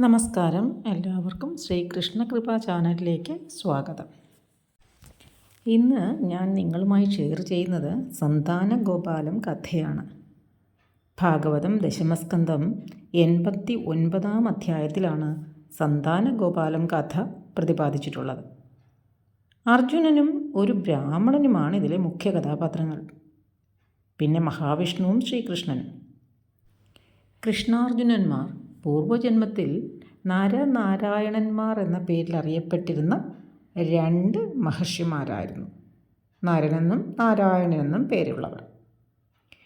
നമസ്കാരം. എല്ലാവർക്കും ശ്രീകൃഷ്ണ കൃപ ചാനലിലേക്ക് സ്വാഗതം. ഇന്ന് ഞാൻ നിങ്ങളുമായി ഷെയർ ചെയ്യുന്നത് സന്താന ഗോപാലം കഥയാണ്. ഭാഗവതം ദശമസ്കന്ധം എൺപത്തി ഒൻപതാം അധ്യായത്തിലാണ് സന്താന ഗോപാലം കഥ പ്രതിപാദിച്ചിട്ടുള്ളത്. അർജുനനും ഒരു ബ്രാഹ്മണനുമാണ് ഇതിലെ മുഖ്യ കഥാപാത്രങ്ങൾ. പിന്നെ മഹാവിഷ്ണുവും ശ്രീകൃഷ്ണനും. കൃഷ്ണാർജുനന്മാർ പൂർവജന്മത്തിൽ നരനാരായണന്മാർ എന്ന പേരിൽ അറിയപ്പെട്ടിരുന്ന രണ്ട് മഹർഷിമാരായിരുന്നു. നരനെന്നും നാരായണനെന്നും പേരുള്ളവർ.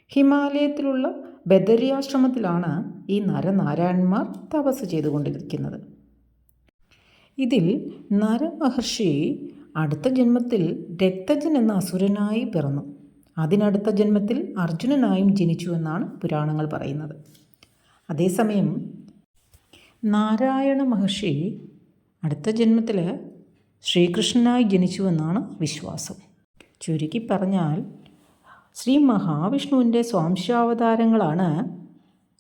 ഹിമാലയത്തിലുള്ള ബദരിയാശ്രമത്തിലാണ് ഈ നരനാരായണന്മാർ തപസ് ചെയ്തുകൊണ്ടിരിക്കുന്നത്. ഇതിൽ നരമഹർഷി അടുത്ത ജന്മത്തിൽ രക്തജൻ എന്ന അസുരനായി പിറന്നു. അതിനടുത്ത ജന്മത്തിൽ അർജുനനായും ജനിച്ചു എന്നാണ് പുരാണങ്ങൾ പറയുന്നത്. അതേസമയം നാരായണ മഹർഷി അടുത്ത ജന്മത്തിൽ ശ്രീകൃഷ്ണനായി ജനിച്ചുവെന്നാണ് വിശ്വാസം. ചുരുക്കി പറഞ്ഞാൽ ശ്രീ മഹാവിഷ്ണുവിന്റെ സ്വാംശാവതാരങ്ങളാണ്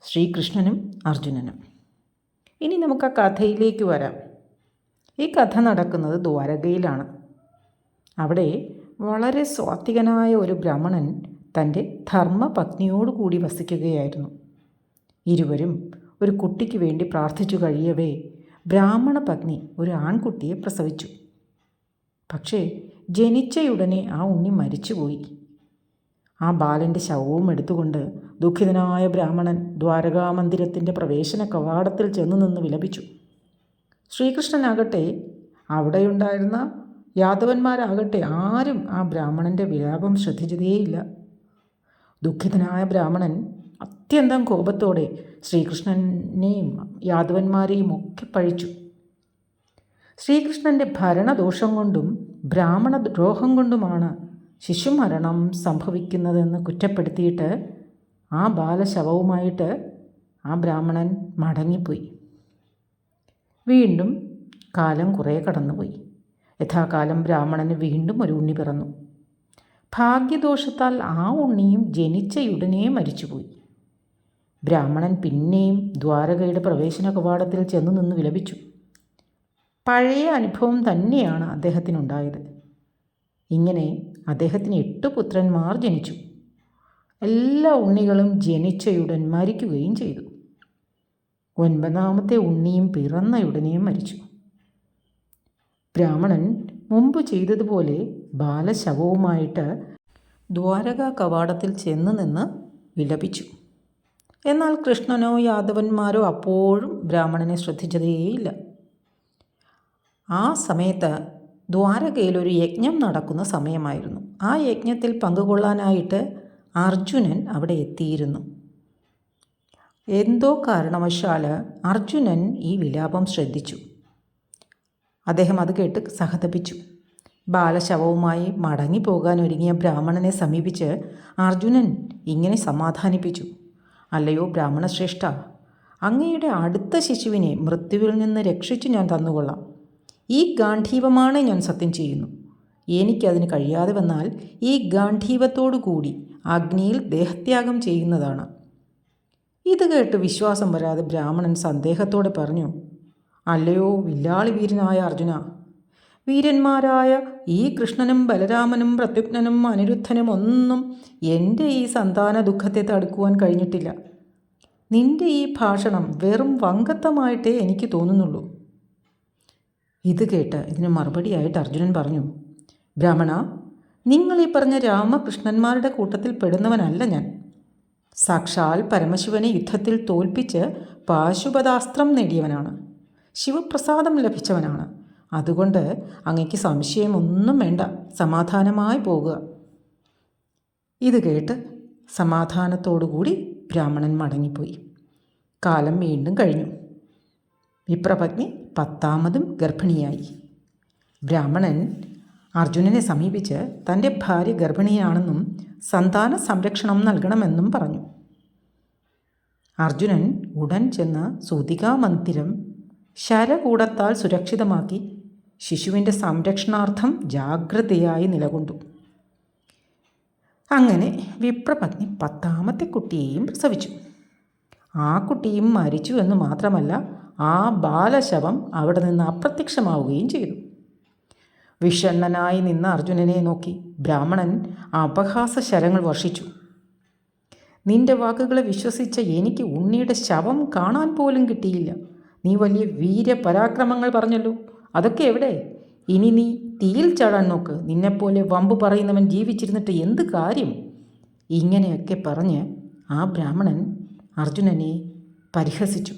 ശ്രീകൃഷ്ണനും അർജുനനും. ഇനി നമുക്ക് ആ കഥയിലേക്ക് വരാം. ഈ കഥ നടക്കുന്നത് ദ്വാരകയിലാണ്. അവിടെ വളരെ സ്വാത്വികനായ ഒരു ബ്രാഹ്മണൻ തന്റെ ധർമ്മപത്നിയോടുകൂടി വസിക്കുകയായിരുന്നു. ഇരുവരും ഒരു കുട്ടിക്ക് വേണ്ടി പ്രാർത്ഥിച്ചു കഴിയവേ. ബ്രാഹ്മണ പത്നി ഒരു ആൺകുട്ടിയെ പ്രസവിച്ചു. പക്ഷേ ജനിച്ചയുടനെ ആ ഉണ്ണി മരിച്ചുപോയി. ആ ബാലന്റെ ശവവും എടുത്തുകൊണ്ട് ദുഃഖിതനായ ബ്രാഹ്മണൻ ദ്വാരകാമന്ദിരത്തിന്റെ പ്രവേശന കവാടത്തിൽ ചെന്നു നിന്ന് വിലപിച്ചു. ശ്രീകൃഷ്ണനാകട്ടെ അവിടെയുണ്ടായിരുന്ന യാദവന്മാരാകട്ടെ ആരും ആ ബ്രാഹ്മണന്റെ വിലാപം ശ്രദ്ധിച്ചതേയില്ല. ദുഃഖിതനായ ബ്രാഹ്മണൻ അത്യന്തം കോപത്തോടെ ശ്രീകൃഷ്ണനെയും യാദവന്മാരെയും ഒക്കെ പഴിച്ചു. ശ്രീകൃഷ്ണന്റെ ഭരണദോഷം കൊണ്ടും ബ്രാഹ്മണ ദ്രോഹം കൊണ്ടുമാണ് ശിശുമരണം സംഭവിക്കുന്നതെന്ന് കുറ്റപ്പെടുത്തിയിട്ട് ആ ബാലശവവുമായിട്ട് ആ ബ്രാഹ്മണൻ മടങ്ങിപ്പോയി. വീണ്ടും കാലം കുറേ കടന്നുപോയി. യഥാകാലം ബ്രാഹ്മണന് വീണ്ടും ഒരു ഉണ്ണി പിറന്നു. ഭാഗ്യദോഷത്താൽ ആ ഉണ്ണിയും ജനിച്ചയുടനെ മരിച്ചുപോയി. ബ്രാഹ്മണൻ പിന്നെയും ദ്വാരകയുടെ പ്രവേശന കവാടത്തിൽ ചെന്നു നിന്ന് വിലപിച്ചു. പഴയ അനുഭവം തന്നെയാണ് അദ്ദേഹത്തിനുണ്ടായത്. ഇങ്ങനെ അദ്ദേഹത്തിന് എട്ട് പുത്രന്മാർ ജനിച്ചു. എല്ലാ ഉണ്ണികളും ജനിച്ചയുടൻ മരിക്കുകയും ചെയ്തു. ഒൻപതാമത്തെ ഉണ്ണിയും പിറന്നയുടനെയും മരിച്ചു. ബ്രാഹ്മണൻ മുമ്പ് ചെയ്തതുപോലെ ബാലശവവുമായിട്ട് ദ്വാരകാ കവാടത്തിൽ ചെന്ന് നിന്ന് വിലപിച്ചു. എന്നാൽ കൃഷ്ണനോ യാദവന്മാരോ അപ്പോഴും ബ്രാഹ്മണനെ ശ്രദ്ധിച്ചതേയില്ല. ആ സമയത്ത് ദ്വാരകയിൽ ഒരു യജ്ഞം നടക്കുന്ന സമയമായിരുന്നു. ആ യജ്ഞത്തിൽ പങ്കുകൊള്ളാനായിട്ട് അർജുനൻ അവിടെ എത്തിയിരുന്നു. എന്തോ കാരണവശാൽ അർജുനൻ ഈ വിലാപം ശ്രദ്ധിച്ചു. അദ്ദേഹം അത് കേട്ട് സഹതപിച്ചു. ബാലശവവുമായി മടങ്ങിപ്പോകാൻ ഒരുങ്ങിയ ബ്രാഹ്മണനെ സമീപിച്ച് അർജുനൻ ഇങ്ങനെ സമാധാനിപ്പിച്ചു. അല്ലയോ ബ്രാഹ്മണശ്രേഷ്ഠ? അങ്ങയുടെ അടുത്ത ശിശുവിനെ മൃത്യുവിൽ നിന്ന് രക്ഷിച്ചു ഞാൻ തന്നുകൊള്ളാം. ഈ ഗാന്ധീവമാണ് ഞാൻ സത്യം ചെയ്യുന്നു. എനിക്കതിന് കഴിയാതെ വന്നാൽ ഈ ഗാന്ധീവത്തോടു കൂടി അഗ്നിയിൽ ദേഹത്യാഗം ചെയ്യുന്നതാണ്. ഇത് കേട്ട് വിശ്വാസം വരാതെ ബ്രാഹ്മണൻ സന്ദേഹത്തോടെ പറഞ്ഞു അല്ലയോ വില്ലാളി വീരനായ അർജുന വീരന്മാരായ ഈ കൃഷ്ണനും ബലരാമനും പ്രത്യുഗ്നനും അനിരുദ്ധനും ഒന്നും എന്റെ ഈ സന്താന ദുഃഖത്തെ തടുക്കുവാൻ കഴിഞ്ഞിട്ടില്ല. നിന്റെ ഈ ഭാഷണം വെറും വങ്കത്തമായിട്ടേ എനിക്ക് തോന്നുന്നുള്ളൂ. ഇത് കേട്ട് ഇതിന് മറുപടിയായിട്ട് അർജുനൻ പറഞ്ഞു ബ്രാഹ്മണ നിങ്ങൾ ഈ പറഞ്ഞ രാമകൃഷ്ണന്മാരുടെ കൂട്ടത്തിൽ പെടുന്നവനല്ല ഞാൻ. സാക്ഷാൽ പരമശിവനെ യുദ്ധത്തിൽ തോൽപ്പിച്ച് പാശുപതാസ്ത്രം നേടിയവനാണ്. ശിവപ്രസാദം ലഭിച്ചവനാണ്. അതുകൊണ്ട് അങ്ങയ്ക്ക് സംശയമൊന്നും വേണ്ട. സമാധാനമായി പോകുക. ഇത് കേട്ട് സമാധാനത്തോടുകൂടി ബ്രാഹ്മണൻ മടങ്ങിപ്പോയി. കാലം വീണ്ടും കഴിഞ്ഞു. വിപ്രപത്നി പത്താമതും ഗർഭിണിയായി. ബ്രാഹ്മണൻ അർജുനനെ സമീപിച്ച് തന്റെ ഭാര്യ ഗർഭിണിയാണെന്നും സന്താന സംരക്ഷണം നൽകണമെന്നും പറഞ്ഞു. അർജുനൻ ഉടൻ ചെന്ന് സൂതികാമന്ദിരം ശരകൂടത്താൽ സുരക്ഷിതമാക്കി ശിശുവിന്റെ സംരക്ഷണാർത്ഥം ജാഗ്രതയായി നിലകൊണ്ടു. അങ്ങനെ വിപ്രപത്നി പത്താമത്തെ കുട്ടിയെയും പ്രസവിച്ചു. ആ കുട്ടിയും മരിച്ചു എന്ന് മാത്രമല്ല ആ ബാലശവം അവിടെ നിന്ന് അപ്രത്യക്ഷമാവുകയും ചെയ്തു. വിഷണ്ണനായി നിന്ന അർജുനനെ നോക്കി ബ്രാഹ്മണൻ അപഹാസ ശരങ്ങൾ വർഷിച്ചു. നിന്റെ വാക്കുകളെ വിശ്വസിച്ച എനിക്ക് ഉണ്ണിയുടെ ശവം കാണാൻ പോലും കിട്ടിയില്ല. നീ വലിയ വീരപരാക്രമങ്ങൾ പറഞ്ഞല്ലോ. അതൊക്കെ എവിടെ? ഇനി നീ തീയിൽ ചാടാൻ നോക്ക്. നിന്നെപ്പോലെ വമ്പ് പറയുന്നവൻ ജീവിച്ചിരുന്നിട്ട് എന്ത് കാര്യം? ഇങ്ങനെയൊക്കെ പറഞ്ഞ് ആ ബ്രാഹ്മണൻ അർജുനനെ പരിഹസിച്ചു.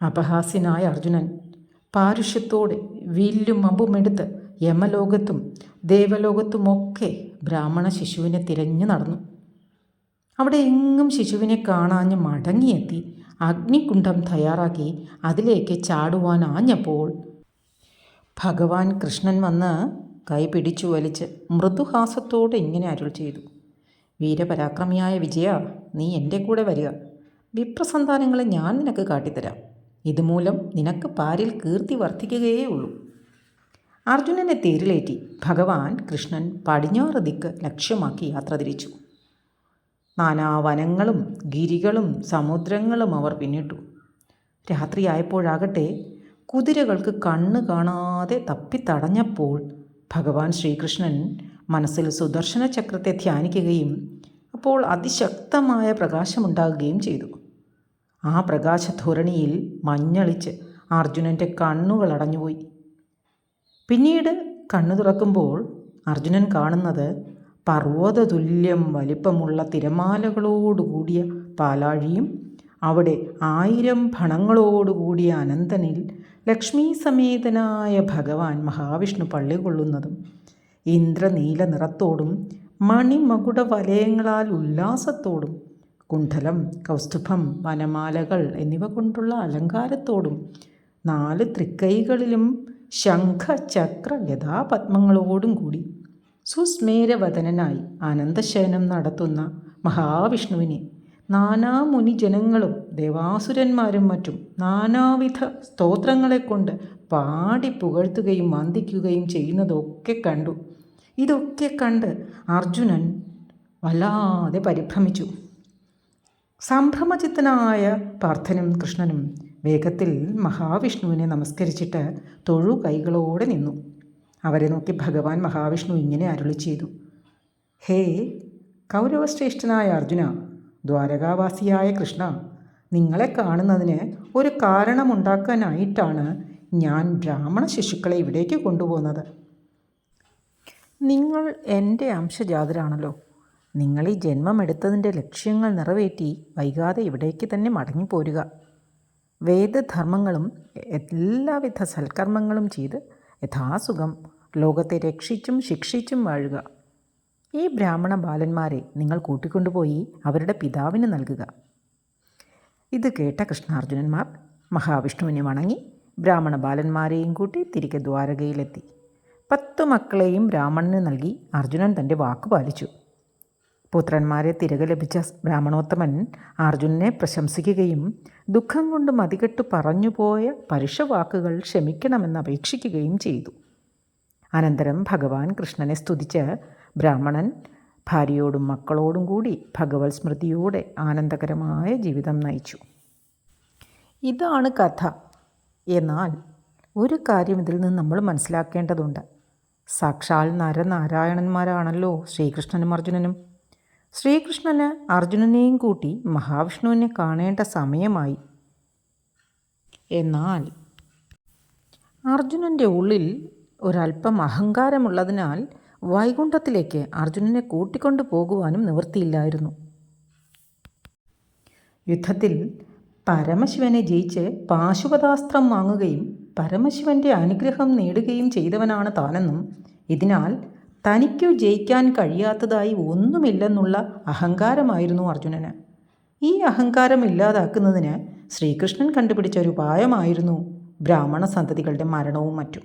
അപഹാസ്യനായ അർജുനൻ പാരുഷ്യത്തോടെ വില്ലും അമ്പുമെടുത്ത് യമലോകത്തും ദേവലോകത്തുമൊക്കെ ബ്രാഹ്മണ ശിശുവിനെ തിരഞ്ഞു നടന്നു. അവിടെ എങ്ങും ശിശുവിനെ കാണാഞ്ഞ് മടങ്ങിയെത്തി അഗ്നികുണ്ഠം തയ്യാറാക്കി അതിലേക്ക് ചാടുവാൻ ആഞ്ഞപ്പോൾ ഭഗവാൻ കൃഷ്ണൻ വന്ന് കൈ പിടിച്ചു വലിച്ച് മൃദുഹാസത്തോടെ ഇങ്ങനെ അരുൾ ചെയ്തു. വീരപരാക്രമിയായ വിജയ നീ എന്റെ കൂടെ വരിക. വിപ്രസന്താനങ്ങളെ ഞാൻ നിനക്ക് കാട്ടിത്തരാം. ഇതുമൂലം നിനക്ക് പാരിൽ കീർത്തി വർദ്ധിക്കുകയേ ഉള്ളൂ. അർജുനനെ തേരിലേറ്റി ഭഗവാൻ കൃഷ്ണൻ പടിഞ്ഞാറ് ദിക്ക് ലക്ഷ്യമാക്കി യാത്ര തിരിച്ചു. നാനാ വനങ്ങളും ഗിരികളും സമുദ്രങ്ങളും അവർ പിന്നിട്ടു. രാത്രിയായപ്പോഴാകട്ടെ കുതിരകൾക്ക് കണ്ണ് കാണാതെ തപ്പിത്തടഞ്ഞപ്പോൾ ഭഗവാൻ ശ്രീകൃഷ്ണൻ മനസ്സിൽ സുദർശന ചക്രത്തെ ധ്യാനിക്കുകയും അപ്പോൾ അതിശക്തമായ പ്രകാശമുണ്ടാകുകയും ചെയ്തു. ആ പ്രകാശധോരണിയിൽ മഞ്ഞളിച്ച് അർജുനന്റെ കണ്ണുകൾ അടഞ്ഞുപോയി. പിന്നീട് കണ്ണു തുറക്കുമ്പോൾ അർജുനൻ കാണുന്നത് പർവതതുല്യം വലിപ്പമുള്ള തിരമാലകളോടുകൂടിയ പാലാഴിയും അവിടെ ആയിരം ഭണങ്ങളോടുകൂടിയ അനന്തനിൽ ലക്ഷ്മീ സമേതനായ ഭഗവാൻ മഹാവിഷ്ണു പള്ളി കൊള്ളുന്നതും ഇന്ദ്രനീല നിറത്തോടും മണിമകുട വലയങ്ങളാൽ ഉല്ലാസത്തോടും കുണ്ഠലം കൗസ്തുഭം വനമാലകൾ എന്നിവ കൊണ്ടുള്ള അലങ്കാരത്തോടും നാല് തൃക്കൈകളിലും ശംഖ ചക്ര ഗതാപത്മങ്ങളോടും കൂടി സുസ്മേരവദനായി അനന്തശയനം നടത്തുന്ന മഹാവിഷ്ണുവിനെ നാനാമുനി ജനങ്ങളും ദേവാസുരന്മാരും മറ്റും നാനാവിധ സ്തോത്രങ്ങളെക്കൊണ്ട് പാടി പുകഴ്ത്തുകയും വന്ദിക്കുകയും ചെയ്യുന്നതൊക്കെ കണ്ടു. ഇതൊക്കെ കണ്ട് അർജുനൻ വല്ലാതെ പരിഭ്രമിച്ചു. സംഭ്രമചിത്തനായ പാർത്ഥനും കൃഷ്ണനും വേഗത്തിൽ മഹാവിഷ്ണുവിനെ നമസ്കരിച്ചിട്ട് തൊഴു കൈകളോടെ നിന്നു. അവരെ നോക്കി ഭഗവാൻ മഹാവിഷ്ണു ഇങ്ങനെ അരുളി ചെയ്തു ഹേ കൗരവശ്രേഷ്ഠനായ അർജുന ദ്വാരകാവാസിയായ കൃഷ്ണ നിങ്ങളെ കാണുന്നതിന് ഒരു കാരണമുണ്ടാക്കാനായിട്ടാണ് ഞാൻ ബ്രാഹ്മണ ശിശുക്കളെ ഇവിടേക്ക് കൊണ്ടുപോകുന്നത്. നിങ്ങൾ എന്റെ അംശജാതരാണല്ലോ. നിങ്ങൾ ഈ ജന്മമെടുത്തതിന്റെ ലക്ഷ്യങ്ങൾ നിറവേറ്റി വൈകാതെ ഇവിടേക്ക് തന്നെ മടങ്ങിപ്പോരുക വേദധർമ്മങ്ങളും എല്ലാവിധ സൽക്കർമ്മങ്ങളും ചെയ്ത് യഥാസുഖം ലോകത്തെ രക്ഷിച്ചും ശിക്ഷിച്ചും വാഴുക. ഈ ബ്രാഹ്മണ ബാലന്മാരെ നിങ്ങൾ കൂട്ടിക്കൊണ്ടുപോയി അവരുടെ പിതാവിന് നൽകുക. ഇത് കേട്ട കൃഷ്ണാർജുനന്മാർ മഹാവിഷ്ണുവിനെ വണങ്ങി ബ്രാഹ്മണ ബാലന്മാരെയും കൂട്ടി തിരികെ ദ്വാരകയിലെത്തി. പത്തു മക്കളെയും ബ്രാഹ്മണന് നൽകി അർജുനൻ തന്റെ വാക്ക് പാലിച്ചു. പുത്രന്മാരെ തിരകെ ലഭിച്ച ബ്രാഹ്മണോത്തമൻ അർജുനനെ പ്രശംസിക്കുകയും ദുഃഖം കൊണ്ട് മതികെട്ടു പറഞ്ഞുപോയ പരുഷവാക്കുകൾ ക്ഷമിക്കണമെന്ന് അപേക്ഷിക്കുകയും ചെയ്തു. അനന്തരം ഭഗവാൻ കൃഷ്ണനെ സ്തുതിച്ച് ബ്രാഹ്മണൻ ഭാര്യയോടും മക്കളോടും കൂടി ഭഗവത് സ്മൃതിയോടെ ആനന്ദകരമായ ജീവിതം നയിച്ചു. ഇതാണ് കഥ. എന്നാൽ ഒരു കാര്യം ഇതിൽ നിന്ന് നമ്മൾ മനസ്സിലാക്കേണ്ടതുണ്ട്. സാക്ഷാൽ നരനാരായണന്മാരാണല്ലോ ശ്രീകൃഷ്ണനും അർജുനനും. ശ്രീകൃഷ്ണന് അർജുനനെയും കൂട്ടി മഹാവിഷ്ണുവിനെ കാണേണ്ട സമയമായി. എന്നാൽ അർജുനന്റെ ഉള്ളിൽ ഒരല്പം അഹങ്കാരമുള്ളതിനാൽ വൈകുണ്ഠത്തിലേക്ക് അർജുനനെ കൂട്ടിക്കൊണ്ടു പോകുവാനും നിവൃത്തിയില്ലായിരുന്നു. യുദ്ധത്തിൽ പരമശിവനെ ജയിച്ച് പാശുപതാസ്ത്രം വാങ്ങുകയും പരമശിവന്റെ അനുഗ്രഹം നേടുകയും ചെയ്തവനാണ് താനെന്നും ഇതിനാൽ തനിക്കു ജയിക്കാൻ കഴിയാത്തതായി ഒന്നുമില്ലെന്നുള്ള അഹങ്കാരമായിരുന്നു അർജുനന്. ഈ അഹങ്കാരം ഇല്ലാതാക്കുന്നതിന് ശ്രീകൃഷ്ണൻ കണ്ടുപിടിച്ച ഒരു ഉപായമായിരുന്നു ബ്രാഹ്മണ സന്തതികളുടെ മരണവും മറ്റും.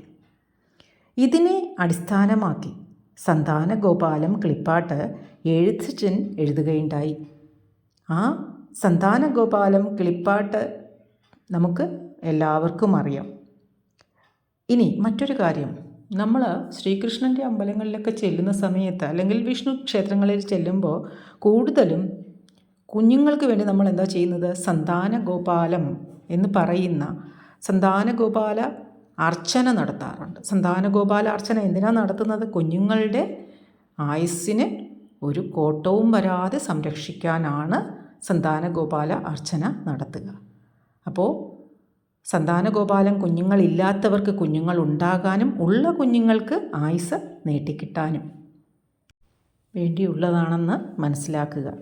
ഇതിനെ അടിസ്ഥാനമാക്കി സന്താന ഗോപാലം കിളിപ്പാട്ട് എഴുത്തച്ഛൻ എഴുതുകയുണ്ടായി. ആ സന്താന ഗോപാലം കിളിപ്പാട്ട് നമുക്ക് എല്ലാവർക്കും അറിയാം. ഇനി മറ്റൊരു കാര്യം. നമ്മൾ ശ്രീകൃഷ്ണന്റെ അമ്പലങ്ങളിലൊക്കെ ചെല്ലുന്ന സമയത്ത് അല്ലെങ്കിൽ വിഷ്ണു ക്ഷേത്രങ്ങളിൽ ചെല്ലുമ്പോൾ കൂടുതലും കുഞ്ഞുങ്ങൾക്ക് വേണ്ടി നമ്മൾ എന്താ ചെയ്യുന്നത്? സന്താന ഗോപാലം എന്ന് പറയുന്ന സന്താനഗോപാല അർച്ചന നടത്താറുണ്ട്. സന്താനഗോപാല അർച്ചന എന്തിനാണ് നടത്തുന്നത്? കുഞ്ഞുങ്ങളുടെ ആയുസ്സിന് ഒരു കോട്ടവും വരാതെ സംരക്ഷിക്കാനാണ് സന്താനഗോപാല അർച്ചന നടത്തുക. അപ്പോൾ സന്താനഗോപാലം കുഞ്ഞുങ്ങളില്ലാത്തവർക്ക് കുഞ്ഞുങ്ങൾ ഉണ്ടാകാനും ഉള്ള കുഞ്ഞുങ്ങൾക്ക് ആയുസ് നീട്ടിക്കിട്ടാനും വേണ്ടിയുള്ളതാണെന്ന് മനസ്സിലാക്കുക.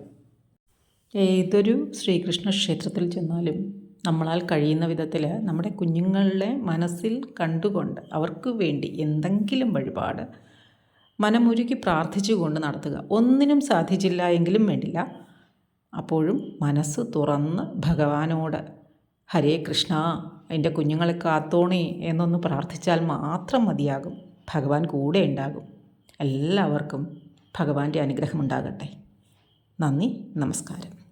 ഏതൊരു ശ്രീകൃഷ്ണ ക്ഷേത്രത്തിൽ ചെന്നാലും നമ്മളാൽ കഴിയുന്ന വിധത്തിൽ നമ്മുടെ കുഞ്ഞുങ്ങളുടെ മനസ്സിൽ കണ്ടുകൊണ്ട് അവർക്ക് വേണ്ടി എന്തെങ്കിലും വഴിപാട് മനമുരുകി പ്രാർത്ഥിച്ചുകൊണ്ട് നടത്തുക. ഒന്നിനും സാധിച്ചില്ല എങ്കിലും വേണ്ടില്ല. അപ്പോഴും മനസ്സ് തുറന്ന് ഭഗവാനോട് ഹരേ കൃഷ്ണ എന്റെ കുഞ്ഞുങ്ങളെ കാത്തോണേ എന്നൊന്ന് പ്രാർത്ഥിച്ചാൽ മാത്രം മതിയാകും. ഭഗവാൻ കൂടെ ഉണ്ടാകും. എല്ലാവർക്കും ഭഗവാന്റെ അനുഗ്രഹമുണ്ടാകട്ടെ. നന്ദി നമസ്കാരം.